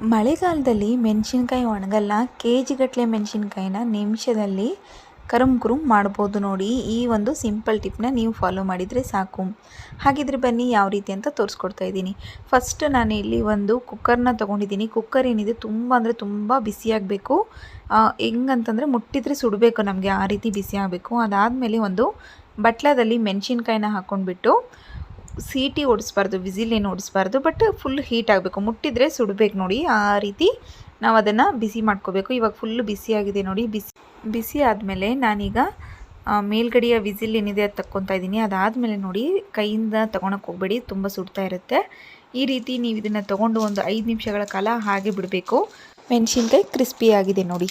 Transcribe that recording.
ಮಳೆಗಾಲದಲ್ಲಿ ಮೆಣಸಿನ್ಕಾಯಿ ಒಣಗಲ್ಲ ಕೆ ಜಿಗಟ್ಟಲೆ ಮೆಣಸಿನ್ಕಾಯಿನ ನಿಮಿಷದಲ್ಲಿ ಕರುಮ್ ಕುರುಮ್ ಮಾಡ್ಬೋದು ನೋಡಿ. ಈ ಒಂದು ಸಿಂಪಲ್ ಟಿಪ್ನ ನೀವು ಫಾಲೋ ಮಾಡಿದರೆ ಸಾಕು. ಹಾಗಿದ್ರೆ ಬನ್ನಿ, ಯಾವ ರೀತಿ ಅಂತ ತೋರಿಸ್ಕೊಡ್ತಾ ಇದ್ದೀನಿ. ಫಸ್ಟ್ ನಾನು ಇಲ್ಲಿ ಒಂದು ಕುಕ್ಕರ್ನ ತೊಗೊಂಡಿದ್ದೀನಿ. ಕುಕ್ಕರ್ ಏನಿದೆ ತುಂಬ ಅಂದರೆ ತುಂಬ ಬಿಸಿಯಾಗಬೇಕು ಹೆಂಗಂತಂದರೆ ಮುಟ್ಟಿದ್ರೆ ಸುಡಬೇಕು ನಮಗೆ, ಆ ರೀತಿ ಬಿಸಿ ಆಗಬೇಕು. ಅದಾದಮೇಲೆ ಒಂದು ಬಟ್ಲದಲ್ಲಿ ಮೆಣಸಿನ್ಕಾಯಿನ ಹಾಕ್ಕೊಂಡ್ಬಿಟ್ಟು ಸೀಟಿ ಓಡಿಸ್ಬಾರ್ದು, ವಿಸಿಲ್ ಏನು ಓಡಿಸ್ಬಾರ್ದು ಬಟ್ ಫುಲ್ ಹೀಟ್ ಆಗಬೇಕು. ಮುಟ್ಟಿದರೆ ಸುಡಬೇಕು ನೋಡಿ, ಆ ರೀತಿ ನಾವು ಅದನ್ನು ಬಿಸಿ ಮಾಡ್ಕೋಬೇಕು. ಇವಾಗ ಫುಲ್ಲು ಬಿಸಿಯಾಗಿದೆ ನೋಡಿ ಬಿಸಿ ಬಿಸಿ ಆದಮೇಲೆ ನಾನೀಗ ಮೇಲ್ಗಡೆಯ ವಿಸಿಲ್ ಏನಿದೆ ಅದು ತಕ್ಕೊತಾ ಇದ್ದೀನಿ. ಅದಾದಮೇಲೆ ನೋಡಿ, ಕೈಯಿಂದ ತೊಗೊಳಕ್ಕೆ ಹೋಗಬೇಡಿ, ತುಂಬ ಸುಡ್ತಾ ಇರುತ್ತೆ. ಈ ರೀತಿ ನೀವು ಇದನ್ನು ತೊಗೊಂಡು ಒಂದು ಐದು ನಿಮಿಷಗಳ ಕಾಲ ಹಾಗೆ ಬಿಡಬೇಕು. ಮೆಣಸಿನ್ಕಾಯಿ ಕ್ರಿಸ್ಪಿಯಾಗಿದೆ ನೋಡಿ.